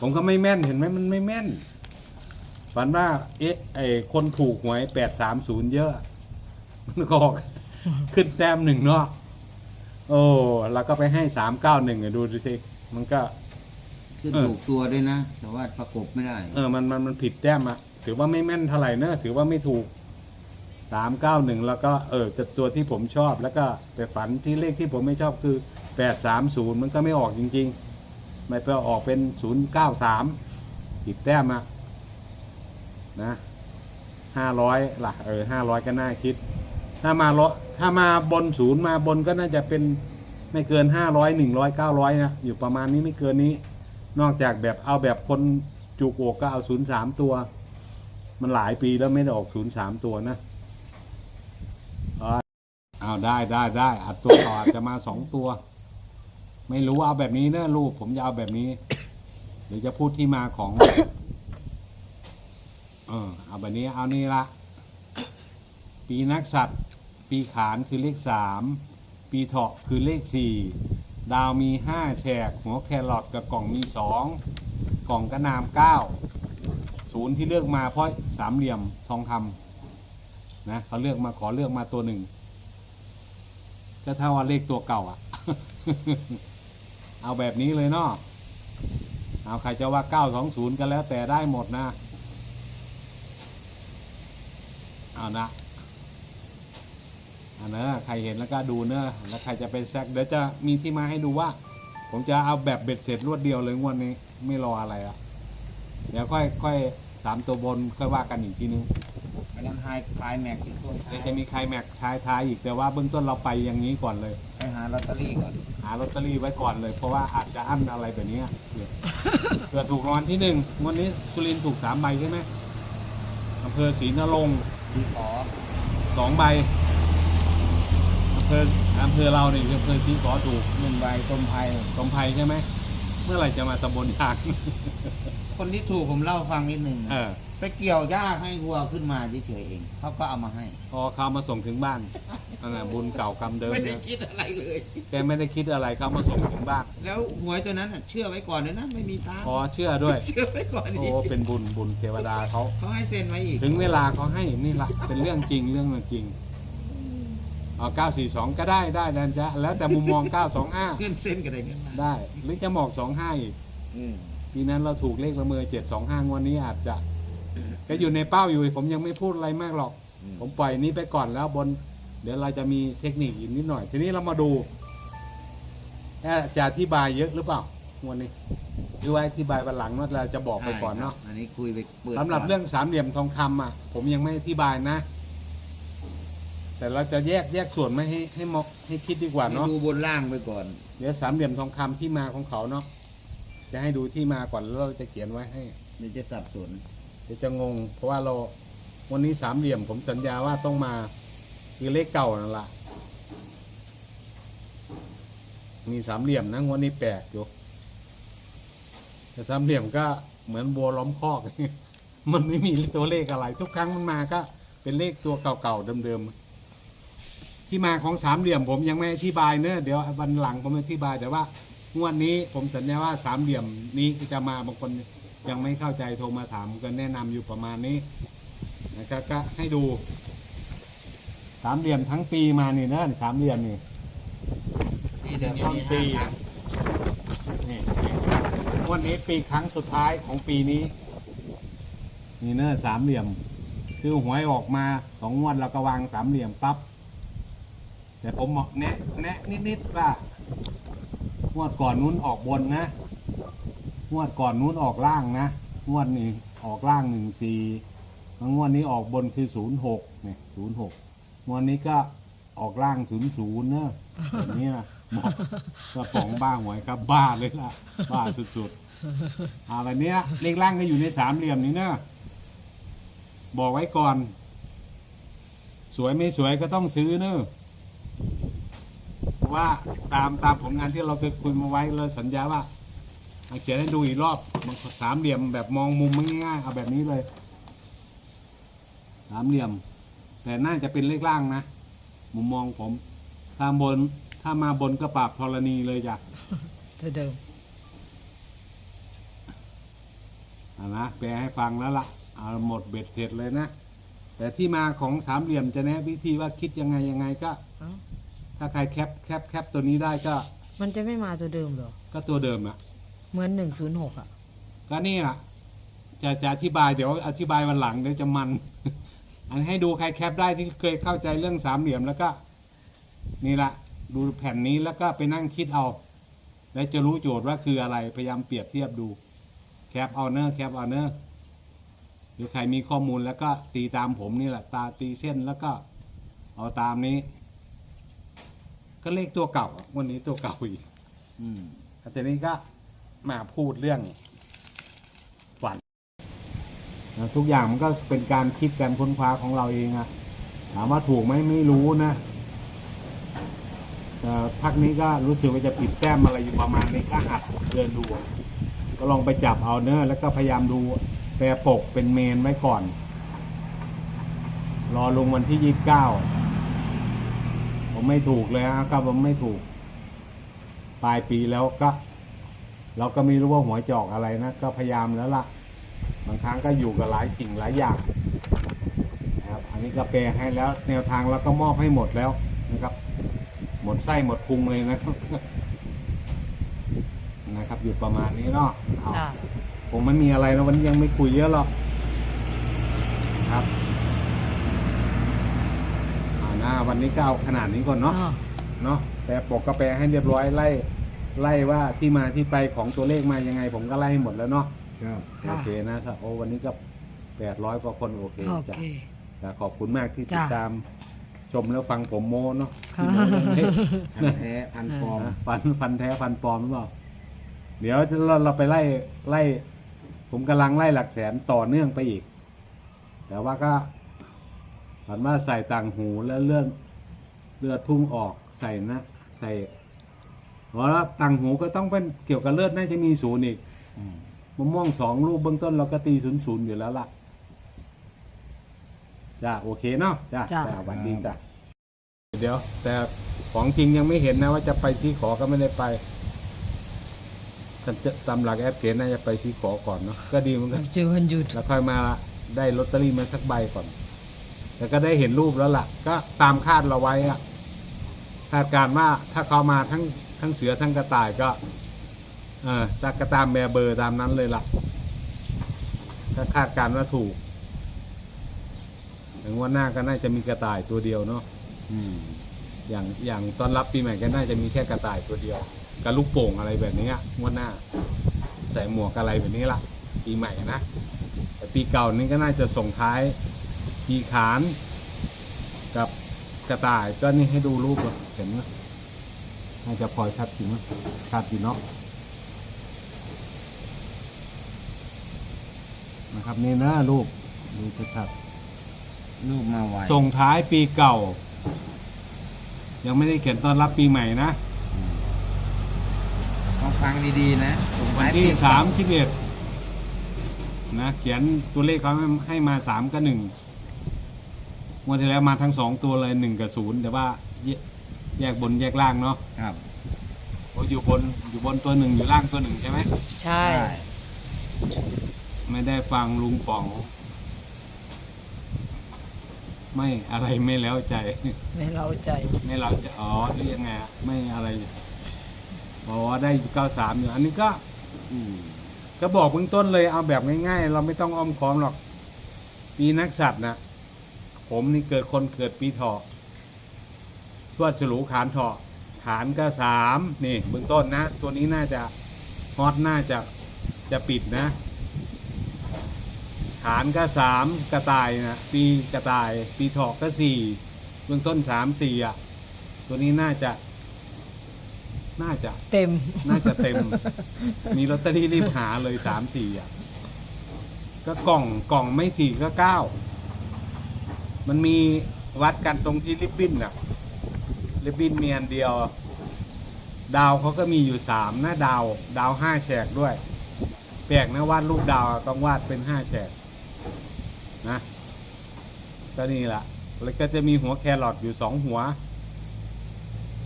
ผมก็ไม่แม่นเห็นไหมมันไม่แม่น ฝันว่าเอ๊ะไอคนถูกหวยแปดสามศูนย์เยอะ มันก็ออก ขึ้นแต้มหนึ่งเนาะโอ้แล้วก็ไปให้สามเก้าหนึ่งดูดูสิมันก็ ขึ้นเออถูกตัวด้วยนะ แต่ว่าประกบไม่ได้เออมันมันมันผิดแต้มอะถือว่าไม่แม่นเท่าไหร่เนอะถือว่าไม่ถูกสามเก้าหนึ่งแล้วก็เออจะตัวที่ผมชอบแล้วก็ไปฝันที่เลขที่ผมไม่ชอบคือแปดสามศูนย์มันก็ไม่ออกจริง ๆ ไม่ไปออกเป็นศูนย์เก้าสามผิดแต้มอะนะห้าร้อยล่ะเออห้าร้อยก็น่าคิด ถ้ามาลถ้ามาบนศูนย์มาบนก็น่าจะเป็นไม่เกินห้าร้อยหนึ่งร้อยเก้าร้อยนะอยู่ประมาณนี้ไม่เกินนี้ นอกจากแบบเอาแบบคนจุกอกก็เอาศูนย์สามตัว มันหลายปีแล้วไม่ได้ออกศูนย์สามตัวนะเอาเอาได้ได้ได้อัดตัวต่อจจะมาสองตัว ไม่รู้เอาแบบนี้นะลูกผมจะเอาแบบนี้หรือจะพูดที่มาของ เออเอาแบบนี้ เอานี่ละ ปีนักสัตว์ ปีขานคือเลขสาม ปีเถาะคือเลขสี่ ดาวมีห้าแฉก หัวแครอทกับกล่องมีสอง กล่องกระนามเก้า ศูนย์ที่เลือกมาเพราะสามเหลี่ยมทองคำนะเขาเลือกมาขอเลือกมาตัวหนึ่งก็เท่าว่าเลขตัวเก่าอะ เอาแบบนี้เลยเนาะเอาใครจะว่าเก้าสองศูนย์กันแล้วแต่ได้หมดนะ เอานะอันเนอะใครเห็นแล้วก็ดูเนอะแล้วใครจะไปแซกเดี๋ยวจะมีที่มาให้ดูว่า ผมจะเอาแบบเบ็ดเสร็จรวดเดียวเลยงวดนี้ไม่รออะไรอะเดี๋ยวค่อยค่อยสามตัวบนค่อยว่ากันอีกทีนึงอันนั้นไฮคลายแม็กที่ต้นเดี๋ยวจะมีใครแม็กท้ายท้ายอีกแต่ว่าเบื้องต้นเราไปอย่างนี้ก่อนเลย ไปหาลอตเตอรี่ก่อนหาลอตเตอรี่ไว้ก่อนเลย เพราะว่าอาจจะอั้นอะไรแบบนี้เผื่อเผื่อถูกรางวัลที่หนึ่งงวันนี้สุรินทร์ถูกสามใบใช่ไหมอำเภอศรีนรงค์สีขอสองใบอำเภออำเภอเราเนี่ยอำเภอศรีขอถูกหนึ่งใบต้มไผ่ตรงไพใช่ไหมเมื่อไหร่จะมาตำบลยางคนที่ถูกผมเล่าให้ฟังนิดหนึ่งนะเออ ไปเกี่ยวหญ้าให้วัวขึ้นมาเฉยๆเองเขาก็เอามาให้ พอเขามาส่งถึงบ้านนั่นน่ะบุญเก่ากรรมเดิมไม่ได้เนี่ยคิดอะไรเลย แกไม่ได้คิดอะไรเขามาส่งถึงบ้านแล้วหวยตัวนั้นน่ะเชื่อไว้ก่อนเลยนะไม่มีทางพอเชื่อด้วย เชื่อไว้ก่อนโอ้ดิเป็นบุญบุญเทวดาเขา เขาให้เซ็นไว้อีกถึงเวลาเขาให้นี่ละเป็นเรื่องจริงเรื่องจริงเอา942 ก็ได้ได้แล้วจะแล้วแต่มุมมอง 925 เงินเซ็นกันได้เงินมาได้หรือจะหมอก 25 อีกอืม ปีนั้นเราถูกเลขละเมอ725งวันนี้อาจจะ ก็อยู่ในเป้าอยู่ ผมยังไม่พูดอะไรมากหรอกผมปล่อยนี้ไปก่อนแล้วบน เดี๋ยวเราจะมีเทคนิคอีกนิดหน่อย ทีนี้เรามาดูเอ๊ะจะอธิบายเยอะหรือเปล่างวันนี้หรือว่าอธิบายวันหลังว่าเราจะบอกไปก่อนเนาะ ใช่ครับอันนี้คุยไปเปิดสำหรับก่นเรื่องสามเหลี่ยมทองคำอะ ผมยังไม่อธิบายนะ แต่เราจะแยกแยกส่วนไม่ให้ให้มอกให้คิดดีกว่าให้เนาะดูบนล่างไปก่อน เดี๋ยวสามเหลี่ยมทองคำที่มาของเขาเนาะจะให้ดูที่มาก่อนแล้วเราจะเขียนไว้ให้ เดี๋ยวจะสับสน เดี๋ยวจะงง เพราะว่าเราวันนี้สามเหลี่ยมผมสัญญาว่าต้องมาคือเลขเก่านั่นละมีสามเหลี่ยมนะงวันนี้แปลกอยู่แต่สามเหลี่ยมก็เหมือนบัวล้อมคอก มันไม่มีตัวเลขอะไร ทุกครั้งมันมาก็เป็นเลขตัวเก่าๆเดิมๆที่มาของสามเหลี่ยมผมยังไม่อธิบายเนอะเดี๋ยววันหลังผมอธิบายแต่ว่างวดนี้ผมสัญญาว่าสามเหลี่ยมนี้จะมาบางคน ยังไม่เข้าใจโทรมาถามก็แนะนำอยู่ประมาณนี้นะครับก็ให้ดู สามเหลี่ยมทั้งปีมานี่นะสามเหลี่ยมนี่นี่เดี๋ยวต้นปีนะนี่นี่งวันนี้ปีครั้งสุดท้ายของปีนี้ นี่เนอะสามเหลี่ยม คือหวยออกมาสองงวดเราก็วางสามเหลี่ยมปั๊บแต่ผมบอกแนะแนะนิดๆว่างวดก่อนนู้นออกบนนะง วดก่อนนู้นออกล่างนะงวดนี้ออกล่างหนึ่งสี่งวดนี้ออกบนคือศูนย์หกเนี่ยศูนย์หกงวดนี้ก็ออกล่างศูนย์ศูนย์เนอะแบบนี้นะบอกกระป๋องบ้าหวยครับบ้าเลยล่ะ บ้าสุดๆอะไรเนี้ยเลขล่างก็อยู่ในสามเหลี่ยมนี้เนอะบอกไว้ก่อน สวยไม่สวยก็ต้องซื้อเนอะเพราะว่าตามตามผลงานที่เราเคยคุยมาไว้เราสัญญาว่า เอาเขียนให้ดูอีกรอบมันสามเหลี่ยมแบบมองมุมมันง่ายๆเอาแบบนี้เลย สามเหลี่ยม แต่น่าจะเป็นเลขล่างนะ มุมมองผมถ้าบน ถ้ามาบนก็ปราบธรณีเลยจ้ะเท่าเดิมอ่านะแปลให้ฟังแล้วละ่ะเอาหมดเบ็ดเสร็จเลยนะ แต่ที่มาของสามเหลี่ยมจะแนะวิธีว่าคิดยังไงยังไงก็เอ้าถ้าใครแคปแคปแคปตัวนี้ได้ก็ มันจะไม่มาตัวเดิมเหรอ ก็ตัวเดิมอะ เหมือนหนึ่งศูนย์หกอะ ก็นี่อะจะจะอธิบายเดี๋ยวอธิบายวันหลังเดี๋ยวจะมัน อันให้ดูใครแคปได้ที่เคยเข้าใจเรื่องสามเหลี่ยมแล้วก็ นี่ละดูแผ่นนี้แล้วก็ไปนั่งคิดเอา แล้วจะรู้โจทย์ว่าคืออะไรพยายามเปรียบเทียบดูแคปเอาเนอร์แคปเอาเนอร์หรือใครมีข้อมูลแล้วก็ตีตามผมนี่แหละ ตาตีเส้นแล้วก็เอาตามนี้ ก็เลขตัวเก่าอะวันนี้ตัวเก่าอีก อืมแล้วทีนี้ก็ มาพูดเรื่องฝันนะทุกอย่างมันก็เป็นการคิดการค้นคว้าของเราเองอะถามว่าถูกไหมไม่รู้นะแต่พักนี้ก็รู้สึกว่าจะปิดแต้มอะไรอยู่ประมาณนี้ก็หัดเดินดู ก็ลองไปจับเอาเนอะแล้วก็พยายามดูแปรปกเป็นเมนไว้ก่อน รอลงวันที่ยี่สิบเก้าผมไม่ถูกเลยนะครับผมไม่ถูก ปลายปีแล้วก็ เราก็ไม่รู้ว่าหัวจอกอะไรนะ ก็พยายามแล้วล่ะ บางครั้งก็อยู่กับหลายสิ่งหลายอย่างนะครับ อันนี้ก็แปลให้แล้ว แนวทางเราก็มอบให้หมดแล้วนะครับ หมดไส้หมดพุงเลยนะครับนะครับ อยู่ประมาณนี้เนาะเอาจ้าผมไม่มีอะไรนะวันนี้ยังไม่คุยเยอะหรอกครับเอาหน้าวันนี้ก็เอาขนาดนี้ก่อนเนาะอ้าวเนาะแปลปกก็แปลให้เรียบร้อยไล่ ไล่ว่าที่มาที่ไปของตัวเลขมายังไง ผมก็ไล่ให้หมดแล้วเนาะครับโอเคนะถ้าโอ้วันนี้ก็แปดร้อยกว่าคนโอเคโอจ้ะเคจ้ะขอบคุณมากที่ติดจ้ะ ตามชมแล้วฟังผมโม้เนาะค่ะที่โม้เรื่องเลขพันแท้พันปลอม นะฟันฟันแท้ฟันปลอมหรือเปล่า เดี๋ยวเราเราไปไล่ไล่ ผมกำลังไล่หลักแสนต่อเนื่องไปอีก แต่ว่าก็ผันว่าใส่ต่างหูแล้วเลื่อนเลือดพุ่งออกใส่นะ ใส่ เพราะว่าต่างหูก็ต้องเป็นเกี่ยวกับเลือดน่าจะมีศูนย์อีกอืมมะม่วงสองลูกเบื้องต้นเราก็ตีศูนย์ศูนย์อยู่แล้วล่ะจ้าโอเคเนาะจ้าจ้ะ จ้าหวันดีจ้าเดี๋ยว แต่ของจริงยังไม่เห็นนะ ว่าจะไปที่ขอก็ไม่ได้ไปท่านจะตามหลักแอดเกนน่าจะไปที่ขอก่อนเนาะก็ดีเหมือนกัน เจอวันหยุด แล้วค่อยมาได้ลอตเตอรี่มาสักใบก่อน แล้วก็ได้เห็นรูปแล้วล่ะ ก็ตามคาดเราไว้อะคาดการณ์ว่าถ้าเขามาทั้ง ทั้งเสือทั้งกระต่ายก็เออตากระตามแบร์เบอร์ตามนั้นเลยล่ะ ถ้าคาดการณ์ว่าถูก ถึงวันหน้าก็น่าจะมีกระต่ายตัวเดียวเนาะอืม อย่างอย่างตอนรับปีใหม่ก็น่าจะมีแค่กระต่ายตัวเดียวกับลูกโป่งอะไรแบบนี้อะงวดหน้า ใส่หมวกอะไรแบบนี้ล่ะ ปีใหม่นะแต่ปีเก่านี้ก็น่าจะส่งท้ายปีขาน กับกระต่ายก็นี่ให้ดูรูปอะเห็นไหม น่าจะพอชัดจริงไหมชัดอยู่เนาะนะครับนี่นะรูปดูชัดรูปมาไวๆส่งท้ายปีเก่า ยังไม่ได้เขียนต้อนรับปีใหม่นะอืมต้องฟังดีๆนะส่งวันท้ายที่ปีสามสิบเอ็ดนะเขียนตัวเลขเขาให้ให้มาสามกับหนึ่งงวันที่แล้วมาทั้งสองตัวเลยหนึ่งกับศูนย์แต่ว่า แยแยกบนแยกล่างเนาะครับโอ้อยู่บนอยู่บนตัวหนึ่งอยู่ล่างตัวหนึ่งใช่ไหมใช่ ไม่ได้ฟังลุงป๋อง ไม่อะไรไม่แล้วใจ ไม่เราใจ ไม่เราจะอ๋อหรือยังไงอะไม่อะไรบอกว่าได้เก้าสามอยู่อันนี้ก็อืมก็บอกเบื้องต้นเลยเอาแบบง่ายๆ เราไม่ต้องอ้อมค้อมหรอก ปีนักสัตว์นะผมนี่เกิดคนเกิดปีเถาะ ทวดฉลูขานเถาะฐานก็สามนี่เบื้องต้นนะ ตัวนี้น่าจะฮอตน่าจะจะปิดนะฐานก็สามกระต่ายนะปีกระต่ายปีเถาะก็สี่เบื้องต้นสามสี่อะ ตัวนี้น่าจะ น่าจะ เต็ม น่าจะเต็ม มีลอตเตอรี่รีบหาเลยสามสี่อะ ก็กล่องกล่องไม่สี่ก็เก้า มันมีวัดกันตรงที่ริบบิ้นอะ ริบบิ้นมีอันเดียว ดาวเขาก็มีอยู่สามนะดาว ดาวห้าแฉกด้วย แปลกนะวาดรูปดาวต้องวาดเป็นห้าแฉกนะก็นี่แหละแล้วก็จะมีหัวแครอทอยู่สองหัว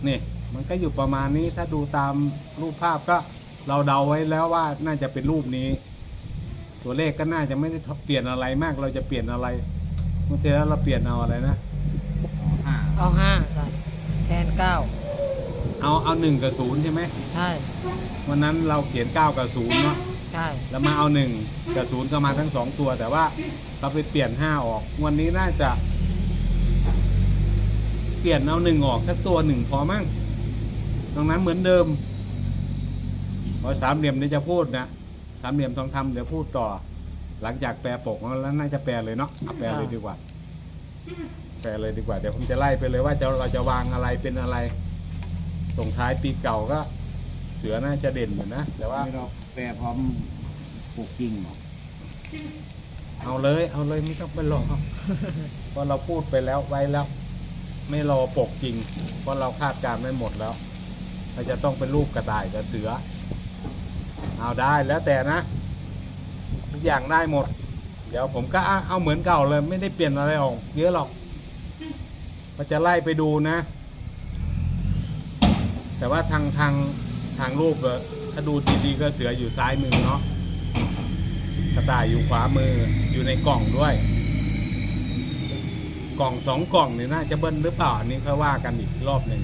นี่ มันก็อยู่ประมาณนี้ถ้าดูตามรูปภาพก็เราเดาไว้แล้วว่าน่าจะเป็นรูปนี้ ตัวเลขก็น่าจะไม่ได้เปลี่ยนอะไรมากเราจะเปลี่ยนอะไรเมื่อที่แล้วเราเปลี่ยนเอาอะไรนะห้าเอาห้าใส่ ทนเก้าเอาเอาหนึ่งกับศูนย์ใช่ไหมใช่วันนั้นเราเขียนเก้ากับศูนย์เนาะใช่แล้วมาเอาหนึ่งกับศูนย์ก็มาทั้งสองตัว แต่ว่าเราไปเปลี่ยนห้าออก วันนี้น่าจะ เปลี่ยนเอาหนึ่งออกสักตัวหนึ่งพอมั้งตรงนั้นเหมือนเดิมพอสามเหลี่ยมเนี่ยวจะพูดนะสามเหลี่ยมทองคำเดี๋ยวพูดต่อ หลังจากแปลปกแล้วน่าจะแปลเลยเนาะเอาแปลเลยดีกว่า แปลเลยดีกว่า เดี๋ยวผมจะไล่ไปเลยว่าจะเราจะวางอะไรเป็นอะไร ส่งท้ายปีเก่าก็ เสือน่าจะเด่นอยู่นะ แต่ว่า ไม่เราแปลพร้อมปลูกจริงเหรอเอาเลย เอาเลยไม่ต้องไปรอเพราะเราพูดไปแล้วไว้แล้ว ไม่รอปกจริง เพราะเราคาดการณ์ไม่หมดแล้วเราจะต้องเป็นรูปกระต่ายกับเสือ เอาได้แล้วแต่นะทุกอย่างได้หมด เดี๋ยวผมก็เอาเอาเหมือนเก่าเลย ไม่ได้เปลี่ยนอะไรออกเยอะหรอก ก็จะไล่ไปดูนะ แต่ว่าทางทางทางรูปอะถ้าดูดีๆก็เสืออยู่ซ้ายมือเนาะกระต่ายอยู่ขวามืออยู่ในกล่องด้วย กล่องสองกล่องเนี่ยน่าจะเบิ้ลหรือเปล่าอันนี้ค่อยว่ากันอีกรอบหนึ่ง